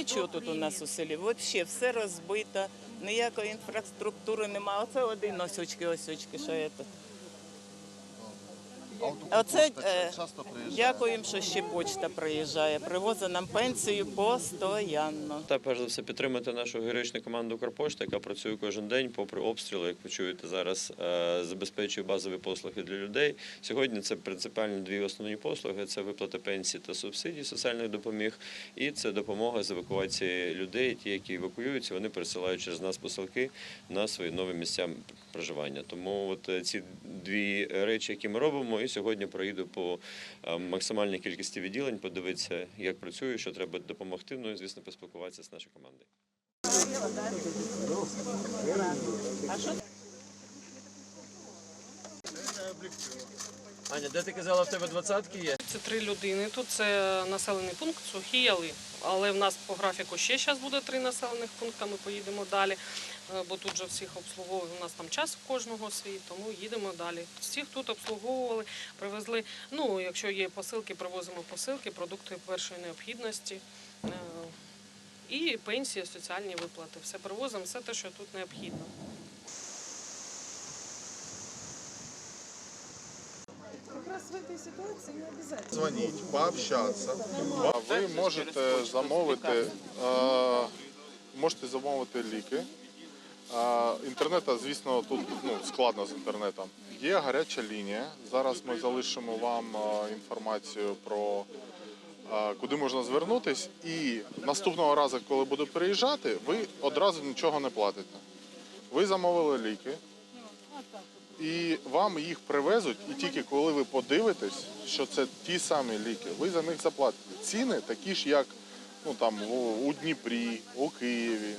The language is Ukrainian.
нічого тут у нас у селі. Взагалі все розбито, ніякої інфраструктури немає. Оце один осьочки, осьочки, що це. Оце е, дякуємо, що ще почта приїжджає. Привозить нам пенсію постійно. Та перш за все підтримати нашу героїчну команду Укрпошти, яка працює кожен день, попри обстріли, як ви чуєте зараз, е, забезпечує базові послуги для людей. Сьогодні це принципіально дві основні послуги: це виплата пенсій та субсидій, соціальних допоміг, і це допомога з евакуації людей. Ті, які евакуюються, вони пересилають через нас посилки на свої нові місця проживання. Тому от е, ці дві речі, які ми робимо, і сьогодні проїду по е, максимальній кількості відділень, подивитися, як працюю, що треба допомогти. Ну і звісно, поспілкуватися з нашою командою. Аня, де ти казала, в тебе двадцятки є? Це три людини. Тут це населений пункт Сухий Яли. Але в нас по графіку ще зараз буде три населених пункти. Ми поїдемо далі, е, бо тут же всіх обслуговуємо. У нас там час у кожного свій, тому їдемо далі. Всіх тут обслуговували, привезли. Ну, якщо є посилки, привозимо посилки, продукти першої необхідності. е, І пенсії, соціальні виплати. Все привозимо, все те, що тут необхідно. Дзвоніть, пообщатися. А ви можете замовити, е, можете замовити ліки. Е, Інтернету, звісно, тут ну, складно з інтернетом. Є гаряча лінія. Зараз ми залишимо вам е, інформацію про е, куди можна звернутись. І наступного разу, коли буду приїжджати, ви одразу нічого не платите. Ви замовили ліки, і вам їх привезуть, і тільки коли ви подивитесь, що це ті самі ліки, ви за них заплатите. Ціни такі ж, як ну, там, у Дніпрі, у Києві.